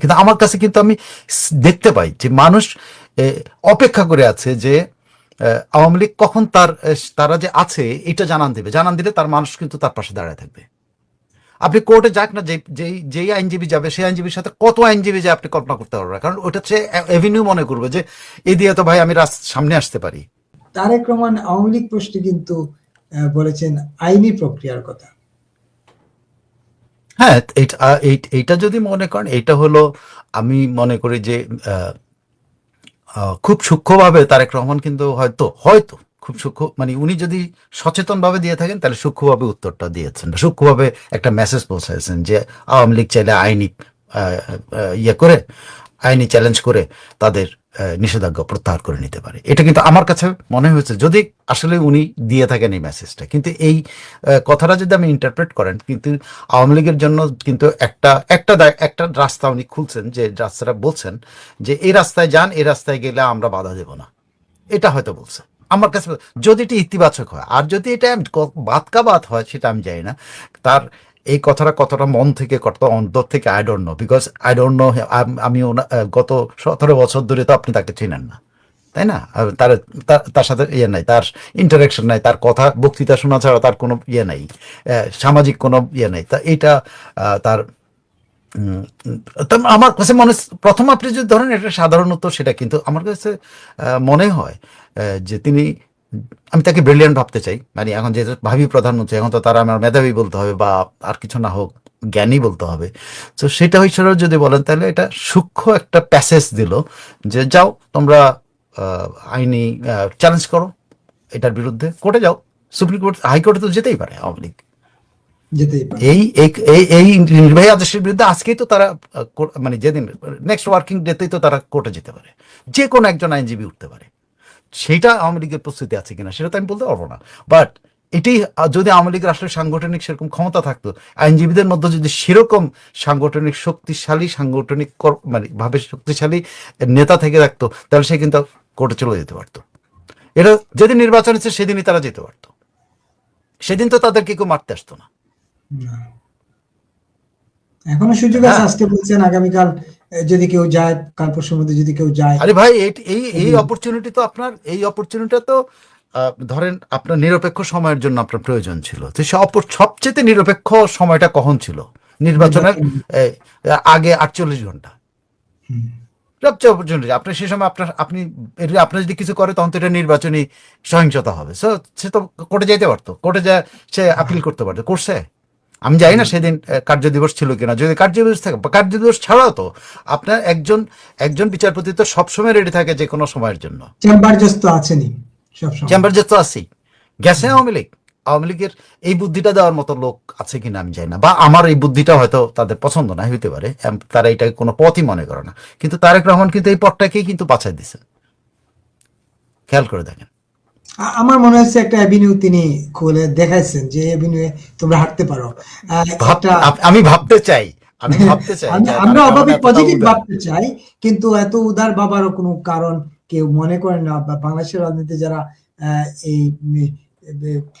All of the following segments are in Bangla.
কিন্তু আমার কাছে কিন্তু আমি দেখতে পাই যে মানুষ অপেক্ষা করে আছে যে আওয়ামী লীগ কখন তার তারা যে আছে, এটা জানান দেবে। জানান দিলে তার মানুষ কিন্তু তার পাশে দাঁড়ায় থাকবে। আপনি কোর্টে যাক না যে- যেই যেই আইনজীবী যাবে, সেই আইনজীবীর সাথে কত আইনজীবী যে আপনি কল্পনা করতে পারবেন। কারণ ওটা হচ্ছে এভিনিউ মনে করবে যে এই দিয়ে তো ভাই আমি সামনে আসতে পারি। তারেক রহমান আওয়ামী লীগ প্রশ্নে কিন্তু বলেছেন আইনি প্রক্রিয়ার কথা। হ্যাঁ এইটা যদি মনে করেন এইটা হলো আমি মনে করি যে খুব সূক্ষ্মভাবে তারেক রহমান কিন্তু হয়তো হয়তো খুব সূক্ষ্ম মানে উনি যদি সচেতনভাবে দিয়ে থাকেন, তাহলে সূক্ষ্মভাবে উত্তরটা দিয়েছেন। সূক্ষ্মভাবে একটা মেসেজ পৌঁছাইছেন যে, আওয়ামী লীগ চাইলে আইনি ইয়ে করে, আইনি চ্যালেঞ্জ করে তাদের নিষেধাজ্ঞা প্রত্যাহার করে নিতে পারে। এটা কিন্তু আমার কাছে মনে হয়েছে, যদি আসলে উনি দিয়ে থাকেন এই মেসেজটা কিন্তু এই কথাটা যদি আমি ইন্টারপ্রেট করেন, কিন্তু আওয়ামী লীগের জন্য কিন্তু একটা একটা একটা রাস্তা উনি খুলছেন, যে রাস্তাটা বলছেন, যে এই রাস্তায় যান, এই রাস্তায় গেলে আমরা বাধা দেব না। এটা হয়তো বলছে। আমার কাছে যদি এটা ইতিবাচক হয়, আর যদি এটা ক- বাদ হয়, সেটা আমি জানি না, তার এই কথাটা কতটা মন থেকে কত অন্তর থেকে I don't know because I don't know আমি গত সতেরো বছর ধরে তো আপনি তাকে চেনেন না, তাই না? তার- তার সাথে ইয়ে নাই, তার ইন্টারাকশন নাই, তার কথা বক্তৃতা শোনা ছাড়া তার কোনো ইয়ে নাই সামাজিক কোনো ইয়ে নাই, তা এটা তার আমার কাছে মনে প্রথম আপনি যদি ধরেন এটা সাধারণত সেটা কিন্তু আমার কাছে মনে হয় যে তিনি আমি তাকে ব্রিলিয়ান্ট ভাবতে চাই। মানে এখন যে ভাবি প্রধানমন্ত্রী এখন তো তারা আমার মেধাবী বলতে হবে বা আর কিছু না হোক জ্ঞানী বলতে হবে। তো সেটা হিসেবে যদি বলেন তাহলে এটা সূক্ষ্ম একটা প্যাসেজ দিল যে যাও তোমরা আইনি চ্যালেঞ্জ করো এটার বিরুদ্ধে। কোর্টে যাও সুপ্রিম কোর্ট হাইকোর্টে তো যেতেই পারে আওয়ামী লীগ। এই এই- নির্বাহী আদেশের বিরুদ্ধে আজকেই তো তারা মানে যেদিন নেক্সট ওয়ার্কিং ডেতেই তো তারা কোর্টে যেতে পারে। যে কোনো একজন আইনজীবী উঠতে পারে। সেইটা আওয়ামী লীগের প্রস্তুতি আছে কিনা সেটা তো আমি বলতে পারব না। বাট এটি যদি আওয়ামী লীগের আসলে সাংগঠনিক সেরকম ক্ষমতা থাকতো, আইনজীবীদের মধ্যে যদি সেরকম সাংগঠনিক শক্তিশালী, সাংগঠনিক মানে ভাবে শক্তিশালী নেতা থেকে থাকতো, তাহলে সে কিন্তু কোর্টে চলে যেতে পারতো। এটা যেদিন নির্বাচন হচ্ছে সেদিনই তারা যেতে পারতো। সেদিন তো তাদেরকে কেউ মারতে আসতো না। এখনও সুযোগ আছে হ্যাঁ। আজকে বলছেন আগামীকাল যদি কেউ যায় কাল পরশুর মধ্যে যদি কেউ যায়। আরে ভাই এই- এই অপরচুনিটি তো আপনার এই অপরচুনিটিটা তো ধরেন আপনার নিরপেক্ষ সময়ের জন্য আপনার প্রয়োজন ছিল। তো সে অপর- সবচেয়ে নিরপেক্ষ সময়টা কখন ছিল? নির্বাচনের আগে আটচল্লিশ ঘণ্টা। সবচেয়ে অপরচুনিটি আপনি সে সময় আপনার আপনি আপনার যদি কিছু করে তখন তো এটা নির্বাচনী সহিংসতা হবে। সো সে তো কোর্টে যাইতে পারতো। কোর্টে যা সে আপিল করতে পারতো। করছে? আমি জানি না সেদিন কার্য দিবস ছিল কিনা। যদি কার্য দিবস থাকে কার্য দিবস ছাড়াও তো আপনার একজন একজন বিচারপতি তো সবসময় রেডি থাকে যে কোনো সময়ের জন্য। চেম্বার তো আছেনই চেম্বার তো আছেই। গেছে আওয়ামী লীগ। আওয়ামী লীগের এই বুদ্ধিটা দেওয়ার মতো লোক আছে কিনা আমি জানি না। বা আমার এই বুদ্ধিটা হয়তো তাদের পছন্দ না হইতে পারে। তারা এটাকে কোনো পথই মনে করে না। কিন্তু তারেক রহমান কিন্তু এই পথটাকেই কিন্তু বাছাই দিছে। খেয়াল করে দেখেন। আমার মনে হচ্ছে একটা অ্যাভিনিউ তিনি খুলে দেখাইছেন যে অ্যাভিনিউ তোমরা হাঁটতে পারো। আমি ভাবতে চাই। আমি ভাবতে চাই আমরা অভাবে পজিটিভ ভাবতে চাই কিন্তু এত উদার ভাবারও কোনো কারণ কেউ মনে করেন না বা বাংলাদেশের রাজনীতি যারা এই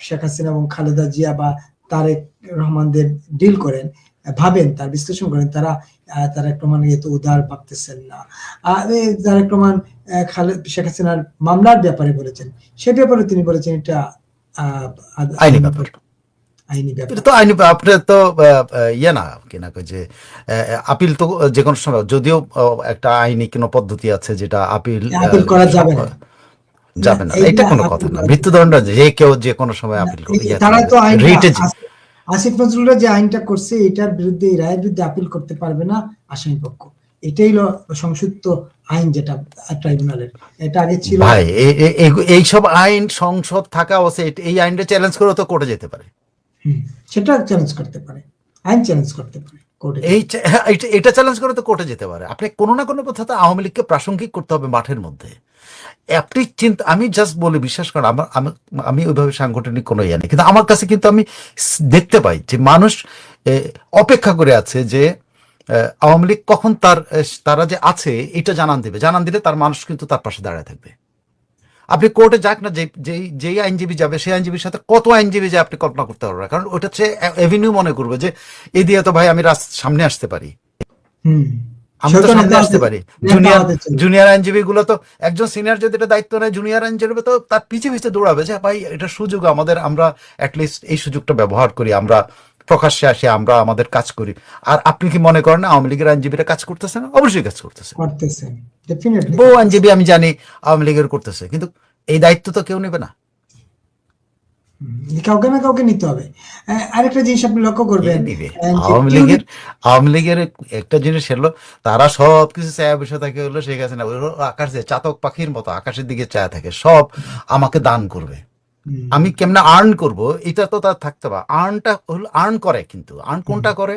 শেখ হাসিনা এবং খালেদা জিয়া বা তারেক রহমানদের ডিল করেন ভাবেন তার বিশ্লেষণ করেন তারা তারেক রহমান এত উদার ভাবতেছেন না। তারেক রহমান খালেদ শেখ হাসিনার মামলার ব্যাপারে বলেছেন। সে ব্যাপারে তিনি বলেছেন এটা আইনি ব্যাপার। আইনি ব্যাপার। তো আইনি ইয়ে না কিনা যে আপিল তো যে কোনো সময় যদিও একটা আইনি কোনো পদ্ধতি আছে যেটা আপিল করা যাবে না। যাবে না। এটা কোনো কথা না। মৃত্যুদণ্ড যে কেউ যে কোনো সময় আপিল করে ইয়ে তারা তো আইন আসিফ নজরুলরা যে আইনটা করছে এটার বিরুদ্ধে এই রায়ের বিরুদ্ধে আপিল করতে পারবে না আসামি পক্ষ। এটাই সংযুক্ত আইন যেটা ট্রাইব্যুনালের এটা আগে ছিল ভাই এ- এ- এ- আইন সংসদ থাকা অবস্থা এই আইনটা চ্যালেঞ্জ করে তো কোর্টে যেতে পারে। সেটা চ্যালেঞ্জ করতে পারে। আইন চ্যালেঞ্জ করতে পারে কোর্টে এই হ্যাঁ, এটা- চ্যালেঞ্জ করে তো কোর্টে যেতে পারে। আপনি কোনো না কোনো কথাতে আওয়ামী লীগকে প্রাসঙ্গিক করতে হবে মাঠের মধ্যে। আপনি চিন্তা আমি জাস্ট বলে বিশ্বাস করেন আমার আমি- ওইভাবে সাংগঠনিক কোনো ইয়ে নেই। কিন্তু আমার কাছে কিন্তু আমি দেখতে পাই যে মানুষ অপেক্ষা করে আছে যে আওয়ামী লীগ কখন তার তারা যে আছে এটা জানান দেবে। জানান দিলে তার মানুষ কিন্তু তার পাশে দাঁড়ায় থাকবে। আপনি কোর্টে যাক না যে যেই যেই আইনজীবী যাবে সেই আইনজীবীর সাথে কত আইনজীবী যে আপনি কল্পনা করতে পারবেন কারণ ওটা হচ্ছে এভিনিউ মনে করবে যে এই দিয়ে তো ভাই আমি সামনে আসতে পারি। আমি তো সামনে আসতে পারি। জুনিয়র জুনিয়র আইনজীবী গুলো তো একজন সিনিয়র যদি এটা দায়িত্ব নেয় জুনিয়র আইনজীবী তো তার পিছে পিছে দৌড়াবে যে ভাই এটা সুযোগ আমাদের আমরা অ্যাটলিস্ট এই সুযোগটা ব্যবহার করি আমরা প্রকাশ্যে আসি আমরা আমাদের কাজ করি। আর আপনি কি মনে করেন আওয়ামী লীগের আইনজীবীরা কাজ করতেছে না? অবশ্যই কাজ করতেছে। বহু আইনজীবী আমি জানি আওয়ামী লীগের করতেছে কিন্তু এই দায়িত্ব তো কেউ নেবে না। কাউকে না কাউকে নিতে হবে। আরেকটা জিনিস আপনি লক্ষ্য করবেন আওয়ামী লীগের আওয়ামী লীগের একটা জিনিস হলো তারা সব কিছু চায়া বসে থাকে হলো শেখ হাসিনা। ওরা আকাশে চাতক পাখির মতো আকাশের দিকে চায়া থাকে সব আমাকে দান করবে। আমি কেমনে আর্ন করব? এটা তো তার থাকতে পারে আর্নটা হলো আর্ন করে কিন্তু। আর্ন কোনটা করে?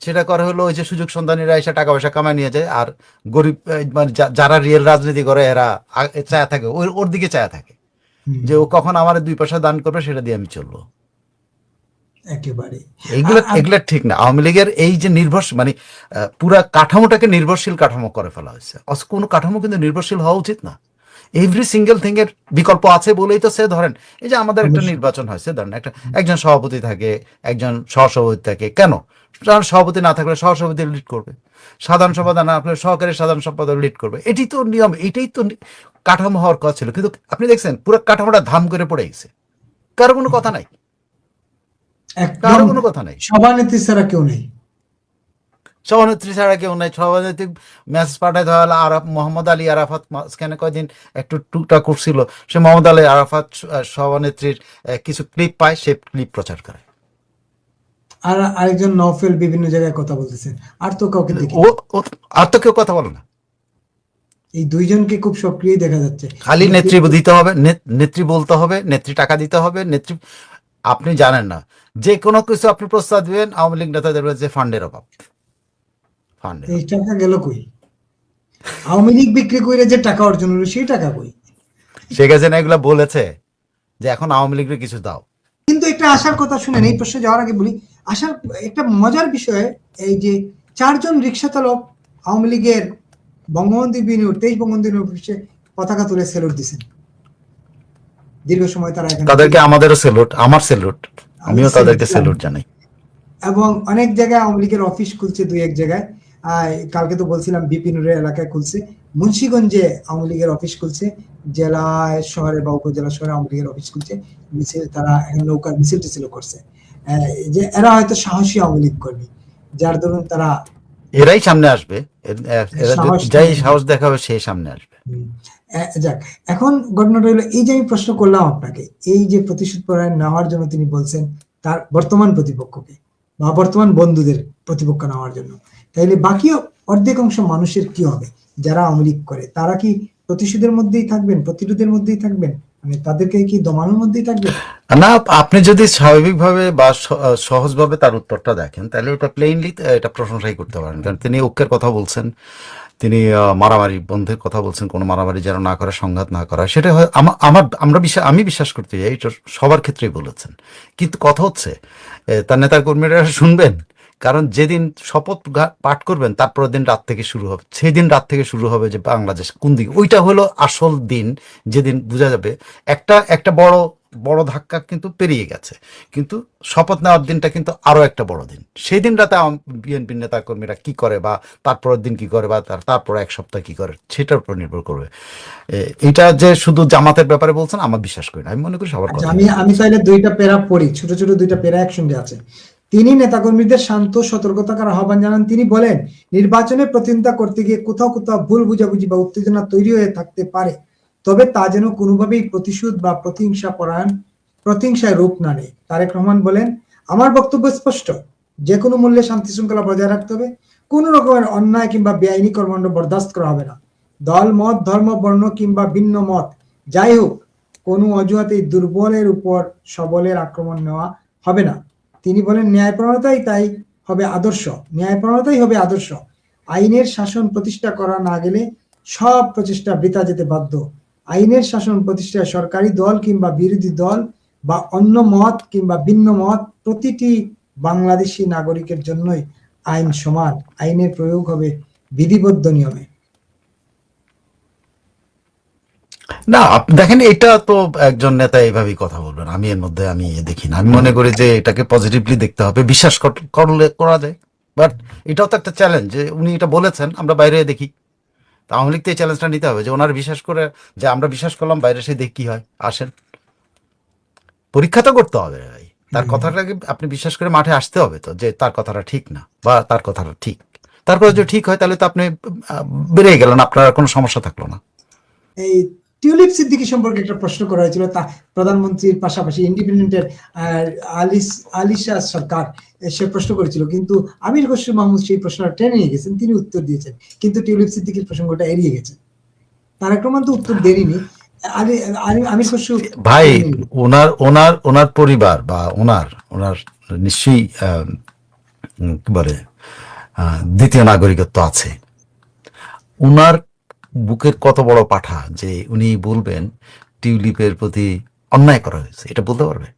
সেটা করে হলো ওই যে সুযোগ সন্ধানীরা এসে টাকা পয়সা কামায় নিয়ে যায় আর গরিব মানে যারা রিয়েল রাজনীতি করে এরা চায়া থাকে। ওর ওর দিকে চায়া থাকে। যে ও কখন আমার দুই পয়সা দান করবে সেটা দিয়ে আমি চলবো। একেবারে। এগুলো ঠিক না। আওয়ামী লীগের এই যে নির্ভরশীল মানে পুরা কাঠামোটাকে নির্ভরশীল কাঠামো করে ফেলা হয়েছে। কোনো কাঠামো কিন্তু নির্ভরশীল হওয়া উচিত না। এভরি সিঙ্গেল থিং এর বিকল্প আছে বলেই তো সে ধরেন এই যে আমাদের একটা। নির্বাচন হয়েছে ধরেন একটা একজন সভাপতি থাকে একজন সহসভাপতি থাকে কেন? কারণ সভাপতি না থাকলে সহসভাপতি লিড করবে। সাধারণ সম্পাদক না থাকলে সহকারী সাধারণ সম্পাদক লিড করবে। এটি তো নিয়ম এটাই তো কাঠামো হওয়ার কথা ছিল। কিন্তু আপনি দেখছেন পুরো কাঠামোটা ধাম করে পড়ে গেছে। কারও কোনো কথা নাই। কারও কোনো কথা নাই। সভানেত্রী ছাড়া কেউ নেই। সভানেত্রী ছাড়া কেউ নাই। সভানেত্রী মেসেজ পাঠাতে হলে আরাফ মোহাম্মদ আলী আরাফাত। মাঝখানে কয়দিন একটু টুকটা করছিল সে মোহাম্মদ আলী আরাফাত সভানেত্রীর কিছু ক্লিপ পায় সে ক্লিপ প্রচার করে। আর আরেকজন নফেল বিভিন্ন জায়গায় কথা বলতেছেন। আর তো কাউকে ও আর তো কেউ কথা বলে না। এই দুইজনকে খুব সক্রিয় দেখা যাচ্ছে। খালি নেত্রী দিতে হবে নেত্রী বলতে হবে নেত্রী টাকা দিতে হবে নেত্রী আপনি জানেন না। যে কোনো কিছু আপনি প্রস্তাব দিবেন আওয়ামী লীগ নেতাদের যে ফান্ডের অভাব। এই টাকা গেল কই? আওয়ামী লীগ বিক্রি করে যে টাকা অর্জন হলো সেই টাকা কই? শেখ হাসিনা এগুলো বলেছে যে এখন আওয়ামী লীগের কিছু দাও। কিন্তু একটা আসার কথা শুনেন এই প্রশ্নে যাওয়ার আগে বলি আসার একটা মজার বিষয় এই যে চারজন রিক্সা চালক আওয়ামী লীগের বঙ্গবন্ধু বিনিয়োগ তেইশ বঙ্গবন্ধু বিনিয়োগ পতাকা তুলে সেলুট দিছেন দীর্ঘ সময় তারা তাদেরকে আমাদেরও সেলুট আমার সেলুট আমিও তাদেরকে সেলুট জানাই। এবং অনেক জায়গায় আওয়ামী লীগের অফিস খুলছে দুই এক জায়গায়। কালকে তো বলছিলাম বিপিনুরের এলাকায় খুলছে। মুন্সিগঞ্জে আওয়ামী লীগের অফিস খুলছে। জেলায় শহরে বা উপজেলা শহরে আওয়ামী লীগের অফিস খুলছে। মিছিল তারা এখন নৌকার মিছিল টিছিল করছে। যে এরা হয়তো সাহসী আওয়ামী লীগ কর্মী। যার দরুন তারা এরাই সামনে আসবে। যাই সাহস দেখাবে সেই সামনে আসবে। যাক এখন ঘটনাটা হলো এই যে আমি প্রশ্ন করলাম আপনাকে এই যে প্রতিশোধ পরায়ণ নেওয়ার জন্য তিনি বলছেন তার বর্তমান প্রতিপক্ষকে। বা বর্তমান বন্ধুদের প্রতিপক্ষ নেওয়ার জন্য। তাইলে বাকি অর্ধেক অংশ মানুষের কি হবে? যারা আওয়ামী করে, তারা কি প্রতিশোধের মধ্যেই থাকবেন, প্রতিরোধের মধ্যেই থাকবেন? মানে তাদেরকে কি দমানোর মধ্যেই থাকবেন? না, আপনি যদি স্বাভাবিকভাবে বা সহজভাবে তার উত্তরটা দেখেন তাহলে ওটা প্লেনলি এটা প্রশংসাই করতে পারেন। কারণ তিনি ঐক্যের কথা বলছেন। তিনি মারামারি, বন্ধের কথা বলছেন, কোনো মারামারি যেন না করা, সংঘাত না করা। সেটা হয়, আমা- আমার, আমরা বিশ্বাস, আমি বিশ্বাস করতে চাই, এটা সবার ক্ষেত্রেই বলেছেন। কিন্তু কথা হচ্ছে তার নেতা কর্মীরা শুনবেন কারণ যেদিন শপথ পাঠ করবেন তারপরের দিন রাত থেকে শুরু হবে। সেদিন রাত থেকে শুরু হবে যে বাংলাদেশ কোন দিকে। ওইটা হলো আসল দিন যেদিন বোঝা যাবে। একটা একটা বড় বড় ধাক্কা কিন্তু পেরিয়ে গেছে। কিন্তু শপথ নেওয়ার দিনটা কিন্তু আরও একটা বড় দিন। সেই দিন রাতে বিএনপির নেতা কর্মীরা কি করে বা তারপরের দিন কি করে বা তার তারপর এক সপ্তাহ কি করে সেটার উপর নির্ভর করবে। এটা যে শুধু জামাতের ব্যাপারে বলছেন আমার বিশ্বাস করি না। আমি মনে করি সবার আচ্ছা, আমি আমি চাইলে দুইটা পেরা পড়ি। ছোট ছোট দুইটা পেরা একসঙ্গে আছে। তিনি নেতাকর্মীদের শান্ত, সতর্কতার আহ্বান জানান। তিনি বলেন, নির্বাচনে প্রতিনিধিত্ব করতে গিয়ে কোথাও কোথাও ভুল বুঝাবুঝি বা উত্তেজনা তৈরি হয়ে থাকতে পারে। তবে তা যেন কোনোভাবেই প্রতিশোধ বা প্রতিহিংসা পরায়ণ, প্রতিহিংসায় রূপ না নেয়। তারেক রহমান বলেন, আমার বক্তব্য স্পষ্ট। যে কোনো মূল্যে শান্তি শৃঙ্খলা বজায় রাখতে হবে। কোন রকমের অন্যায় কিংবা বেআইনি কর্মকাণ্ড বরদাস্ত করা হবে না। দল, মত, ধর্ম, বর্ণ কিংবা ভিন্ন মত, যাই হোক, কোনো অজুহাতে দুর্বলের উপর সবলের আক্রমণ নেওয়া হবে না। তিনি বলেন ন্যায়পরণতাই তাই হবে আদর্শ। ন্যায়পরণতাই হবে আদর্শ। আইনের শাসন প্রতিষ্ঠা করা না গেলে সব প্রচেষ্টা বৃথা যেতে বাধ্য। আইনের শাসন প্রতিষ্ঠায় সরকারি দল কিংবা বিরোধী দল বা অন্য মত কিংবা ভিন্ন মত প্রতিটি বাংলাদেশি নাগরিকের জন্যই আইন সমান। আইনের প্রয়োগ হবে বিধিবদ্ধ নিয়মে। না দেখেন এটা তো একজন নেতা এইভাবেই কথা বলবেন। আমি এর মধ্যে আমি দেখি না। আমি মনে করি যে এটাকে পজিটিভলি দেখতে হবে। বিশ্বাস করলে করা যায়। বাট এটাও তো একটা চ্যালেঞ্জ যে উনি এটা বলেছেন আমরা বাইরে দেখি। তা আওয়ামী লীগ তো এই চ্যালেঞ্জটা নিতে হবে যে ওনার বিশ্বাস করে যে আমরা বিশ্বাস করলাম বাইরে সে দেখি কি হয় আসেন। পরীক্ষা তো করতে হবে ভাই। তার কথাটাকে আপনি বিশ্বাস করে মাঠে আসতে হবে তো যে তার কথাটা ঠিক না বা তার কথাটা ঠিক। তারপরে যদি ঠিক হয় তাহলে তো আপনি বেরিয়ে গেলেন আপনার কোনো সমস্যা থাকল না। এই টিউলিপ সিদ্দিকী সম্পর্কে একটা প্রশ্ন করা হয়েছিল তা প্রধানমন্ত্রীর পাশাপাশি ইন্ডিপেন্ডেন্টের আলিস আলিশা সরকার সে প্রশ্ন করেছিল। কিন্তু আমির খসরু মাহমুদ সেই প্রশ্নটা টেনে নিয়ে গেছেন তিনি উত্তর দিয়েছেন। কিন্তু টিউলিপ সিদ্দিকীর প্রসঙ্গটা এড়িয়ে গেছেন। তারেক রহমান তো উত্তর আলি- আমির খসরু ভাই ওনার ওনার ওনার পরিবার বা ওনার ওনার নিশ্চয়ই কি বলে দ্বিতীয় নাগরিকত্ব আছে। ওনার বুকের কত বড় পাঠা যে উনি বলবেন টিউলিপের প্রতি অন্যায় করা হয়েছে। এটা বলতে পারবে?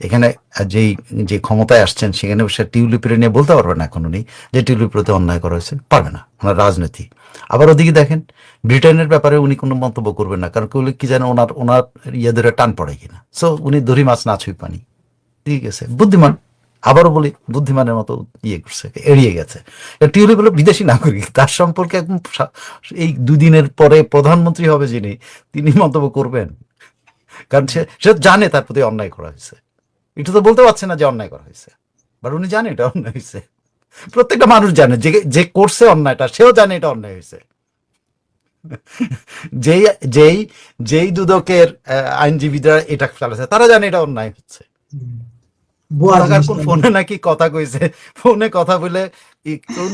এখানে যেই, যে ক্ষমতায় আসছেন সেখানে সে টিউলিপের নিয়ে বলতে পারবে না এখন উনি যে টিউলিপের প্রতি অন্যায় করা হয়েছে। পারবে না, ওনার রাজনীতি। আবার ওদিকে দেখেন, ব্রিটেনের ব্যাপারে উনি কোনো মন্তব্য করবেন না, কারণ কেউ কি জানে ওনার ওনার ইয়ে ধরে টান পড়ে কিনা। সো উনি দড়ি মাছ না ছুঁই পানি। ঠিক আছে, বুদ্ধিমান। আবারও বলি, বুদ্ধিমানের মতো ইয়ে করছে, এড়িয়ে গেছে। টিউলিপ হলো বিদেশি নাগরিক, তার সম্পর্কে একদম এই দুদিনের পরে প্রধানমন্ত্রী হবে যিনি, তিনি মন্তব্য করবেন। কারণ সে জানে তার প্রতি অন্যায় করা হয়েছে। এটা তো বলতে পারছে না যে অন্যায় করা হয়েছে। বাট উনি জানে এটা অন্যায় হয়েছে। প্রত্যেকটা মানুষ জানে, যে যে করছে অন্যায়টা, সেও জানে এটা অন্যায় হয়েছে। যেই যেই যেই দুদকের আইনজীবীরা এটা চালাচ্ছে, তারা জানে এটা অন্যায় হচ্ছে। ফোনে নাকি কথা কইছে? ফোনে কথা বলে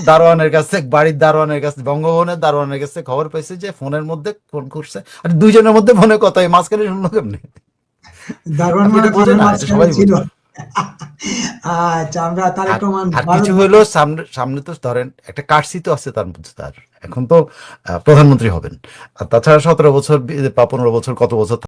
দারোয়ানের কাছে বাড়ির দারোয়ানের কাছে বঙ্গভবনের দারোয়ানের কাছে খবর পাইছে যে ফোনের মধ্যে ফোন করছে। আর দুইজনের মধ্যে ফোনে কথা মাঝখানে শুনলো কেমনি? মানে আচ্ছা আমরা তারেক রহমান কিছু সামনে সামনে তো ধরেন একটা কার্সি তো আছে তার মধ্যে তার। এখন তো প্রধানমন্ত্রী হবেন। তাছাড়া সতেরো বছর বা পনেরো বছর কত বছর